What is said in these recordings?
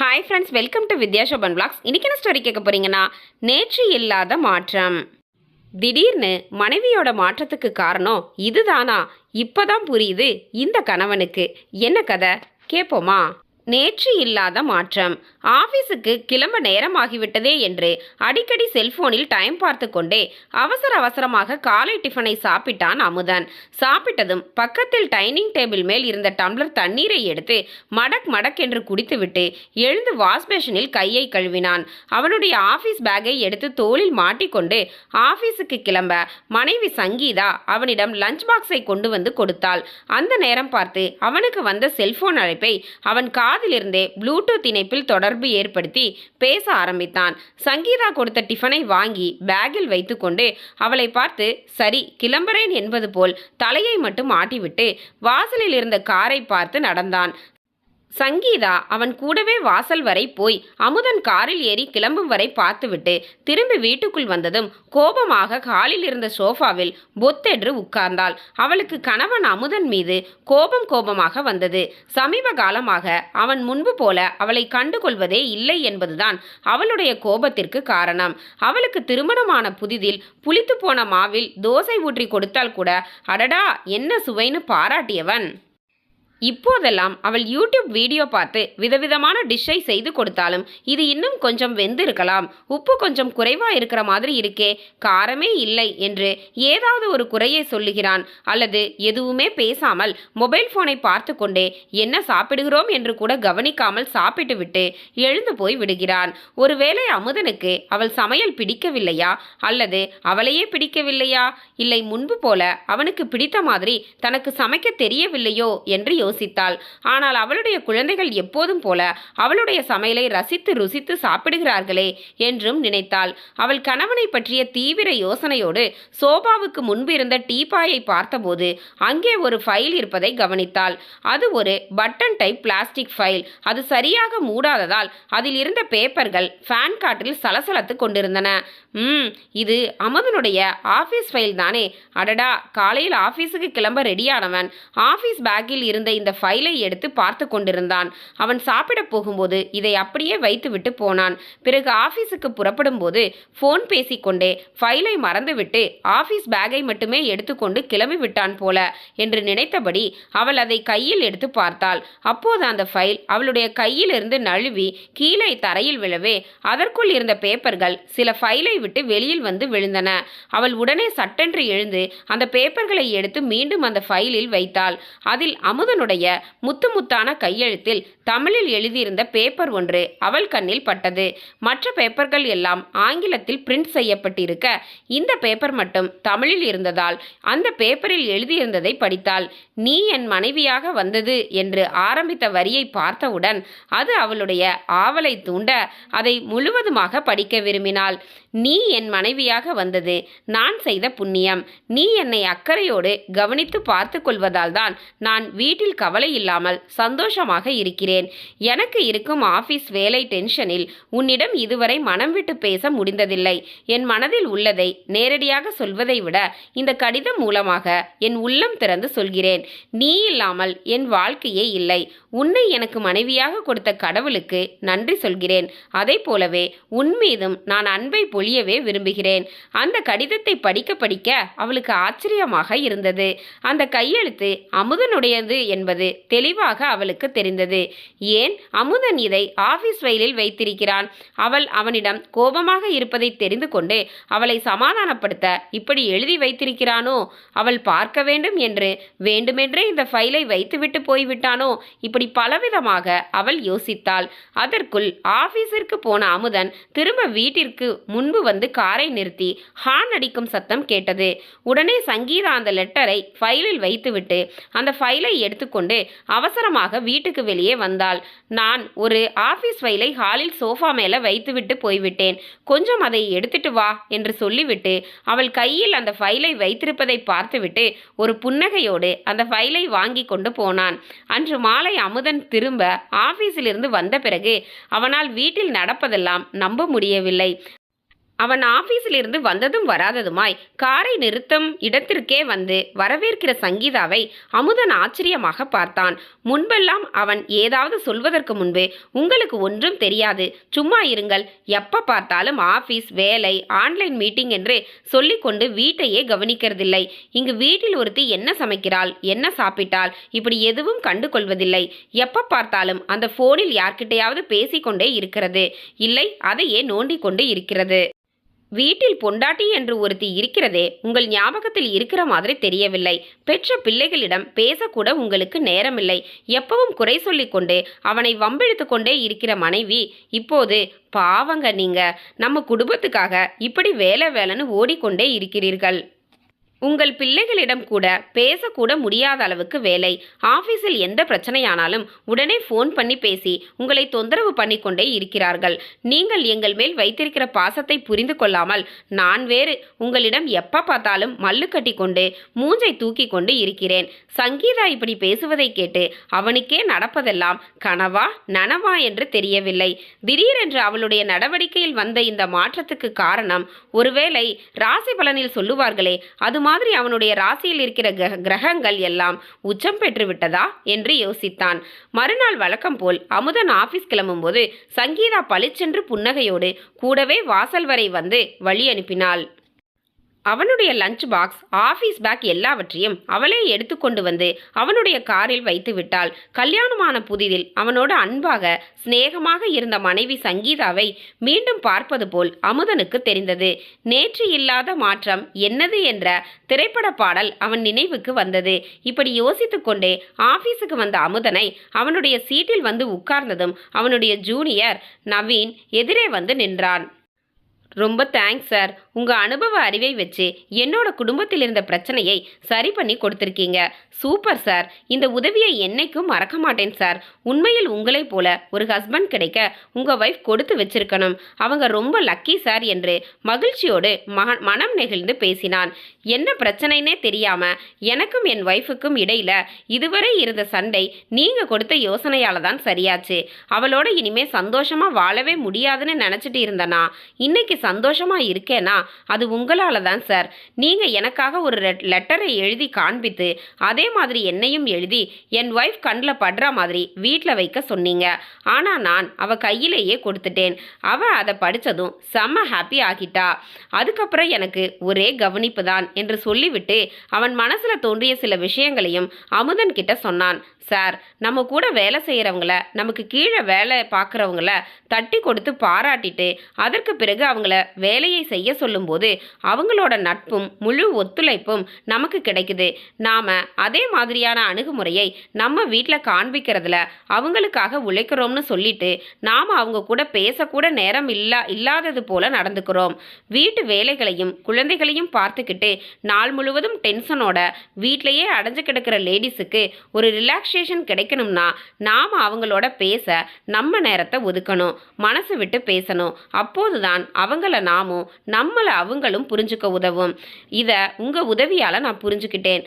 Hi friends welcome to Vidya Shoban vlogs இன்றைக்கி என்ன story கேட்க போகிறீங்கன்னா நேற்று இல்லாத மாற்றம். திடீர்னு மனைவியோட மாற்றத்துக்கு காரணம் இதுதானா? இப்போ தான் புரியுது இந்த கணவனுக்கு. என்ன கதை? கேட்போமா நேற்று இல்லாத மாற்றம். ஆபீஸுக்கு கிளம்ப நேரமாகிவிட்டதே என்று அடிக்கடி செல்போனில் டைம் பார்த்து கொண்டே அவசர அவசரமாக காலை டிஃபனை சாப்பிட்டான் அமுதன். சாப்பிட்டதும் பக்கத்தில் டைனிங் டேபிள் மேல் இருந்த டம்ளர் தண்ணீரை எடுத்து மடக் மடக் என்று குடித்துவிட்டு எழுந்து வாஷ் பேஷனில் கையை கழுவினான். அவனுடைய ஆபீஸ் பேக்கை எடுத்து தோளில் மாட்டிக்கொண்டு ஆபீஸுக்கு கிளம்ப மனைவி சங்கீதா அவனிடம் லஞ்ச் பாக்ஸை கொண்டு வந்து கொடுத்தாள். அந்த நேரம் பார்த்து அவனுக்கு வந்த செல்போன் அழைப்பை அவன் காதிலிருந்தே ப்ளூடூத் இணைப்பில் தொடர் தொடர்பு ஏற்படுத்தி பேச ஆரம்பித்தான். சங்கீதா கொடுத்த டிஃபனை வாங்கி பேக்கில் வைத்துக்கொண்டு அவளை பார்த்து சரி கிளம்புறேன் என்பது போல் தலையை மட்டும் ஆட்டிவிட்டு வாசலில் இருந்த காரை பார்த்து நடந்தான். சங்கீதா அவன் கூடவே வாசல் வரை போய் அமுதன் காரில் ஏறி கிளம்பும் வரை பார்த்துவிட்டு திரும்பி வீட்டுக்குள் வந்ததும் கோபமாக காலில் இருந்த சோஃபாவில் பொத்தென்று உட்கார்ந்தாள். அவளுக்கு கணவன் அமுதன் மீது கோபம் கோபமாக வந்தது. சமீப காலமாக அவன் முன்பு போல அவளை கண்டுகொள்வதே இல்லை என்பதுதான் அவளுடைய கோபத்திற்கு காரணம். அவளுக்கு திருமணமான புதிதில் புளித்து போன மாவில் தோசை ஊற்றி கொடுத்தால் கூட அடடா என்ன சுவைன்னு பாராட்டியவன். இப்போதெல்லாம் அவள் யூடியூப் வீடியோ பார்த்து விதவிதமான டிஷ்ஷை செய்து கொடுத்தாலும் இது இன்னும் கொஞ்சம் வெந்திருக்கலாம். உப்பு கொஞ்சம் குறைவாக இருக்கிற மாதிரி இருக்கே காரமே இல்லை என்று ஏதாவது ஒரு குறையை சொல்லுகிறான். அல்லது எதுவுமே பேசாமல் மொபைல் போனை பார்த்து கொண்டே என்ன சாப்பிடுகிறோம்? என்று கூட கவனிக்காமல் சாப்பிட்டு விட்டு எழுந்து போய் விடுகிறான். ஒருவேளை அமுதனுக்கு அவள் சமையல் பிடிக்கவில்லையா? அல்லது அவளையே பிடிக்கவில்லையா? இல்லை முன்பு போல அவனுக்கு பிடித்த மாதிரி தனக்கு சமைக்க தெரியவில்லையோ? என்று யோசித்தாள். ஆனால் அவளுடைய குழந்தைகள் எப்போதும் போல அவளுடைய சமையலை ரசித்து ருசித்து சாப்பிடுகிறார்களே என்றும் நினைத்தாள். அவள் கணவனை பற்றிய தீவிர யோசனையோடு சோபாவுக்கு முன்பு இருந்த டீபாயை பார்த்தபோது அங்கே ஒரு ஃபைல் இருப்பதை கவனித்தாள். அது ஒரு பட்டன் டைப் பிளாஸ்டிக் ஃபைல். அது சரியாக மூடாததால் அதில் இருந்த பேப்பர்கள் ஃபேன் காற்றில் சலசலத்து கொண்டிருந்தன. ம் இது அமதனுடைய ஆஃபீஸ் ஃபைல் தானே. அடடா காலையில் ஆஃபீஸுக்கு கிளம்ப ரெடியானவன். ஆஃபீஸ் பேக்கில் இருந்த இந்த ஃபைலை எடுத்து பார்த்து கொண்டிருந்தான். அவன் சாப்பிட போகும்போது இதை அப்படியே வைத்துவிட்டு போனான். பிறகு ஆஃபீஸுக்கு புறப்படும் போது ஃபோன் பேசிக்கொண்டே ஃபைலை மறந்துவிட்டு ஆஃபீஸ் பேக்கை மட்டுமே எடுத்துக்கொண்டு கிளம்பி விட்டான் போல என்று நினைத்தபடி அவள் அதை கையில் எடுத்து பார்த்தாள். அப்போது அந்த ஃபைல் அவளுடைய கையிலிருந்து நழுவி கீழே தரையில் விழவே அதற்குள் இருந்த பேப்பர்கள் சில ஃபைலை விட்டு வெளியில் வந்து விழுந்தன. அவள் உடனே சட்டென்று எழுந்து அந்த பேப்பர்களை எடுத்து மீண்டும் அந்த ஃபைலில் வைத்தாள். அதில் அவளுடைய முத்து முத்தான கையெழுத்தில் தமிழில் எழுதியிருந்த பேப்பர் ஒன்று அவள் கண்ணில் பட்டது. மற்ற பேப்பர்கள் எல்லாம் ஆங்கிலத்தில் பிரிண்ட் செய்யப்பட்டிருக்க இந்த பேப்பர் மட்டும் தமிழில் இருந்ததால் அந்த பேப்பரில் எழுதியிருந்ததை படித்தாள் நீ என் மனைவியாக வந்தது என்று ஆரம்பித்த வரியை பார்த்தவுடன் அது அவளுடைய ஆவலை தூண்ட அதை முழுவதுமாக படிக்க விரும்பினாள். நீ என் மனைவியாக வந்தது. நான் செய்த புண்ணியம். நீ என்னை அக்கறையோடு கவனித்து பார்த்து கொள்வதால் தான் நான் வீட்டில் கவலை இல்லாமல் சந்தோஷமாக இருக்கிறேன். எனக்கு இருக்கும் ஆபீஸ் வேலை டென்ஷனில் உன்னிடம் இதுவரை மனம் விட்டு பேச முடிந்ததில்லை. என் மனதில் உள்ளதை நேரடியாக சொல்வதை விட இந்த கடிதம் மூலமாக என் உள்ளம் திறந்து சொல்கிறேன். நீ இல்லாமல் என் வாழ்க்கையே இல்லை. உன்னை எனக்கு மனைவியாக கொடுத்த கடவுளுக்கு நன்றி சொல்கிறேன். அதை போலவே உன் மீதும் நான் அன்பை ஒழியவே விரும்புகிறேன். அந்த கடிதத்தை படிக்க படிக்க அவளுக்கு ஆச்சரியமாக இருந்தது. அந்த கையெழுத்து அமுதனுடையது என்பது தெளிவாக அவளுக்கு தெரிந்தது. ஏன்? அமுதன் இதை ஆபீஸ் ஃபைலில் வைத்திருக்கிறான். அவள் அவனிடம் கோபமாக இருப்பதை தெரிந்து கொண்டு அவளை சமாதானப்படுத்த இப்படி எழுதி வைத்திருக்கிறானோ? அவள் பார்க்க வேண்டும் என்று. வேண்டுமென்றே இந்த ஃபைலை வைத்துவிட்டு போய்விட்டானோ? இப்படி பலவிதமாக அவள் யோசித்தாள். அதற்குள் ஆபீஸிற்கு போன அமுதன் திரும்ப வீட்டிற்கு முன் முன்பு வந்து காரை நிறுத்தி ஹார்ன் அடிக்கும் சத்தம் கேட்டது. உடனே சங்கீதா அந்த லெட்டரை ஃபைலில் வைத்துவிட்டு அந்த ஃபைலை எடுத்துக்கொண்டு அவசரமாக வீட்டுக்கு வெளியே வந்தாள். நான் ஒரு ஆஃபீஸ் ஃபைலை ஹாலில் சோஃபா மேலே வைத்துவிட்டு போய்விட்டேன். கொஞ்சம் அதை எடுத்துட்டு வா என்று சொல்லிவிட்டு அவள் கையில் அந்த ஃபைலை வைத்திருப்பதை பார்த்துவிட்டு ஒரு புன்னகையோடு அந்த ஃபைலை வாங்கி கொண்டு போனான். அன்று மாலை அமுதன் திரும்ப ஆபீஸிலிருந்து வந்த பிறகு அவனால் வீட்டில் நடப்பதெல்லாம் நம்ப முடியவில்லை. அவன் ஆபீஸிலிருந்து வந்ததும் வராததுமாய் காரை நிறுத்தும் இடத்திற்கே வந்து வரவேற்கிற சங்கீதாவை அமுதன் ஆச்சரியமாக பார்த்தான். முன்பெல்லாம் அவன் ஏதாவது சொல்வதற்கு முன்பு உங்களுக்கு ஒன்றும் தெரியாது. சும்மா இருங்கள். எப்ப பார்த்தாலும் ஆபீஸ் வேலை ஆன்லைன் மீட்டிங் என்று சொல்லிக்கொண்டு வீட்டையே கவனிக்கிறதில்லை. இங்கு வீட்டில் ஒருத்தி என்ன சமைக்கிறாள் என்ன சாப்பிட்டாள் இப்படி எதுவும் கண்டு கொள்வதில்லை எப்ப பார்த்தாலும் அந்த போனில் யார்கிட்டையாவது பேசிக்கொண்டே இருக்கிறது. இல்லை அதையே நோண்டிக் கொண்டு இருக்கிறது. வீட்டில் பொண்டாட்டி என்று ஒருத்தி இருக்கிறதே உங்கள் ஞாபகத்தில் இருக்கிற மாதிரி தெரியவில்லை. பெற்ற பிள்ளைகளிடம் பேசக்கூட உங்களுக்கு நேரமில்லை. எப்பவும் குறை சொல்லிக்கொண்டு அவனை வம்பிழுத்து கொண்டே இருக்கிற மனைவி இப்போது பாவங்க நீங்க. நம்ம குடும்பத்துக்காக இப்படி வேலை வேலைன்னு ஓடிக்கொண்டே இருக்கிறீர்கள். உங்கள் பிள்ளைகளிடம் கூட பேசக்கூட முடியாத அளவுக்கு வேலை. ஆபீஸில் எந்த பிரச்சனையானாலும் உடனே ஃபோன் பண்ணி பேசி உங்களை தொந்தரவு பண்ணிக்கொண்டே இருக்கிறார்கள். நீங்கள் எங்கள் மேல் வைத்திருக்கிற பாசத்தை புரிந்து கொள்ளாமல் நான் வேறு உங்களிடம் எப்ப பார்த்தாலும் மல்லு கட்டி கொண்டு மூஞ்சை தூக்கி கொண்டு இருக்கிறேன். சங்கீதா இப்படி பேசுவதை கேட்டு அவனுக்கே நடப்பதெல்லாம் கனவா நனவா என்று தெரியவில்லை. திடீரென்று அவளுடைய நடவடிக்கையில் வந்த இந்த மாற்றத்துக்கு காரணம் ஒருவேளை ராசி பலனில் சொல்லுவார்களே அது மாதிரி அவனுடைய ராசியில் இருக்கிற கிரக- கிரகங்கள் எல்லாம் உச்சம் பெற்று விட்டதா என்று யோசித்தான். மறுநாள் வழக்கம் போல் அமுதன் ஆபீஸ் கிளம்பும்போது சங்கீதா பளிச்சென்று புன்னகையோடு கூடவே வாசல் வரை வந்து வழி அனுப்பினாள். அவனுடைய லஞ்ச் பாக்ஸ் ஆஃபீஸ் பேக் எல்லாவற்றையும் அவளே எடுத்துக்கொண்டு வந்து அவனுடைய காரில் வைத்து விட்டாள். கல்யாணமான புதிதில் அவனோடு அன்பாக சிநேகமாக இருந்த மனைவி சங்கீதாவை மீண்டும் பார்ப்பது போல் அமுதனுக்கு தெரிந்தது. நேற்று இல்லாத மாற்றம் என்னது என்ற திரைப்பட பாடல் அவன் நினைவுக்கு வந்தது. இப்படி யோசித்துக்கொண்டே ஆஃபீஸுக்கு ஆபீஸுக்கு வந்த அமுதனை அவனுடைய சீட்டில் வந்து உட்கார்ந்ததும் அவனுடைய ஜூனியர் நவீன் எதிரே வந்து நின்றான். ரொம்ப தேங்க்ஸ் சார் உங்கள் அனுபவ அறிவை வச்சு என்னோட குடும்பத்தில் இருந்த பிரச்சனையை சரி பண்ணி கொடுத்துருக்கீங்க. சூப்பர் சார் இந்த உதவியை என்னைக்கும் மறக்க மாட்டேன் சார் உண்மையில் உங்களைப் போல ஒரு ஹஸ்பண்ட் கிடைக்க உங்கள் ஒய்ஃப் கொடுத்து வச்சிருக்கணும். அவங்க ரொம்ப லக்கி சார் என்று மகிழ்ச்சியோடு மனம் நெகிழ்ந்து பேசினான். என்ன பிரச்சனைனே தெரியாமல் எனக்கும் என் ஒய்ஃபுக்கும் இடையில இதுவரை இருந்த சண்டை நீங்கள் கொடுத்த யோசனையால் தான் சரியாச்சு. அவளோட இனிமே சந்தோஷமாக வாழவே முடியாதுன்னு நினச்சிட்டு இருந்தனா இன்னைக்கு சந்தோஷமாக இருக்கேனா? அது உங்களால் தான் சார். நீங்கள் எனக்காக ஒரு லெட்டரை எழுதி காண்பித்து அதே மாதிரி என்னையும் எழுதி என் ஒய்ஃப் கண்ணில் படுற மாதிரி வீட்டில் வைக்க சொன்னீங்க. ஆனால் நான் அவ கையிலேயே கொடுத்துட்டேன். அவ அதை படித்ததும் செம்ம ஹாப்பி ஆகிட்டா. அதுக்கப்புறம் எனக்கு ஒரே கவனிப்பு தான் என்று சொல்லிவிட்டு அவன் மனசில் தோன்றிய சில விஷயங்களையும் அமுதன் கிட்ட சொன்னான். சார் நம்ம கூட வேலை செய்கிறவங்கள நமக்கு கீழே வேலை பார்க்குறவங்கள தட்டி கொடுத்து பாராட்டிட்டு அதற்கு பிறகு அவங்கள வேலையை செய்ய சொல்லும்போது அவங்களோட நட்பும் முழு ஒத்துழைப்பும் நமக்கு கிடைக்குது. நாம் அதே மாதிரியான அணுகுமுறையை நம்ம வீட்டில் காண்பிக்கிறதுல அவங்களுக்காக உழைக்கிறோம்னு சொல்லிட்டு நாம் அவங்க கூட பேசக்கூட நேரம் இல்லா இல்லாதது போல நடந்துக்கிறோம். வீட்டு வேலைகளையும் குழந்தைகளையும் பார்த்துக்கிட்டு நாள் முழுவதும் டென்ஷனோட வீட்டிலையே அடைஞ்சு கிடக்கிற லேடிஸுக்கு ஒரு ரிலாக்ஸேஷன் கிடைக்கணும்னா நாம் அவங்களோட பேச நம்ம நேரத்தை ஒதுக்கணும் மனசு விட்டு பேசணும். அப்போதுதான் அவங்கள நாமும் நம்மளை அவங்களும் புரிஞ்சுக்க உதவும். இதை உங்கள் உதவியால் நான் புரிஞ்சுக்கிட்டேன்.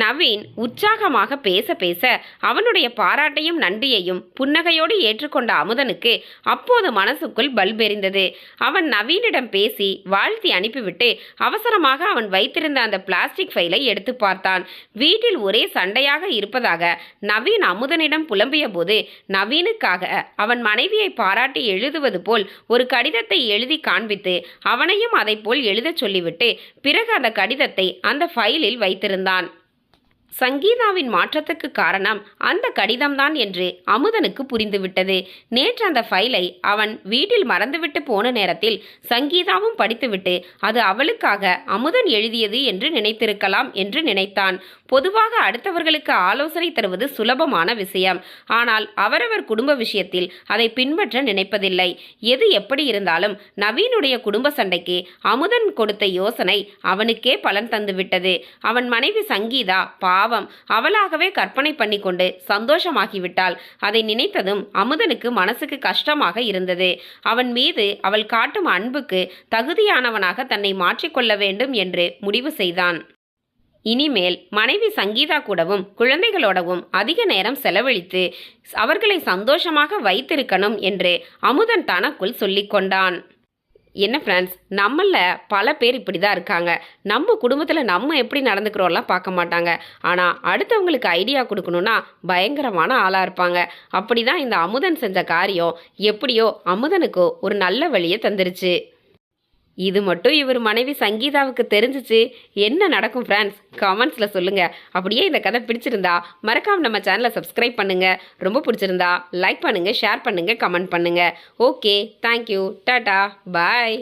நவீன் உற்சாகமாக பேச பேச அவனுடைய பாராட்டையும் நன்றியையும் புன்னகையோடு ஏற்றுக்கொண்ட அமுதனுக்கு அப்போது மனசுக்குள் பல்பெறிந்தது அவன் நவீனிடம் பேசி வாழ்த்தி அனுப்பிவிட்டு அவசரமாக அவன் வைத்திருந்த அந்த பிளாஸ்டிக் ஃபைலை எடுத்து பார்த்தான். வீட்டில் ஒரே சண்டையாக இருப்பதாக நவீன் அமுதனிடம் புலம்பிய போது நவீனுக்காக அவன் மனைவியை பாராட்டி எழுதுவது போல் ஒரு கடிதத்தை எழுதி காண்பித்து அவனையும் அதைப் போல் எழுதச் சொல்லிவிட்டு பிறகு அந்த கடிதத்தை அந்த ஃபைலில் வைத்திருந்தான். சங்கீதாவின் மாற்றத்துக்கு காரணம் அந்த கடிதம்தான் என்று அமுதனுக்கு புரிந்துவிட்டது. நேற்று அந்த ஃபைலை அவன் வீட்டில் மறந்துவிட்டு போன நேரத்தில் சங்கீதாவும் படித்துவிட்டு அது அவளுக்காக அமுதன் எழுதியது என்று நினைத்திருக்கலாம் என்று நினைத்தான். பொதுவாக அடுத்தவர்களுக்கு ஆலோசனை தருவது சுலபமான விஷயம். ஆனால் அவரவர் குடும்ப விஷயத்தில் அதை பின்பற்ற நினைப்பதில்லை. எது எப்படி இருந்தாலும் நவீனுடைய குடும்ப சண்டைக்கு அமுதன் கொடுத்த யோசனை அவனுக்கே பலன் தந்துவிட்டது. அவன் மனைவி சங்கீதா பாவம். அவளாகவே கற்பனை பண்ணிக்கொண்டு சந்தோஷமாகிவிட்டாள். அதை நினைத்ததும் அமுதனுக்கு மனசுக்கு கஷ்டமாக இருந்தது. அவன் மீது அவள் காட்டும் அன்புக்கு தகுதியானவனாக தன்னை மாற்றிக்கொள்ள வேண்டும் என்று முடிவு செய்தான். இனிமேல் மனைவி சங்கீதா கூடவும் குழந்தைகளோடவும் அதிக நேரம் செலவழித்து அவர்களை சந்தோஷமாக வைத்திருக்கணும் என்று அமுதன் தனக்குள் சொல்லிக்கொண்டான். என்ன ஃப்ரெண்ட்ஸ் நம்மள பல பேர் இப்படி தான் இருக்காங்க. நம்ம குடும்பத்தில் நம்ம எப்படி நடந்துக்கிறோம்லாம் பார்க்க மாட்டாங்க. ஆனால் அடுத்தவங்களுக்கு ஐடியா கொடுக்கணும்னா பயங்கரமான ஆளாக இருப்பாங்க. அப்படி தான் இந்த அமுதன் செஞ்ச காரியம். எப்படியோ அமுதனுக்கு ஒரு நல்ல வழியை தந்துருச்சு. இது மட்டும் இவர் மனைவி சங்கீதாவுக்கு தெரிஞ்சிச்சு. என்ன நடக்கும் ஃப்ரெண்ட்ஸ் கமெண்ட்ஸில் சொல்லுங்கள் அப்படியே இந்த கதை பிடிச்சிருந்தா மறக்காமல் நம்ம சேனலை சப்ஸ்கிரைப் பண்ணுங்கள் ரொம்ப பிடிச்சிருந்தா லைக் பண்ணுங்கள் ஷேர் பண்ணுங்கள் கமெண்ட் பண்ணுங்கள் ஓகே தேங்க்யூ டாட்டா பாய்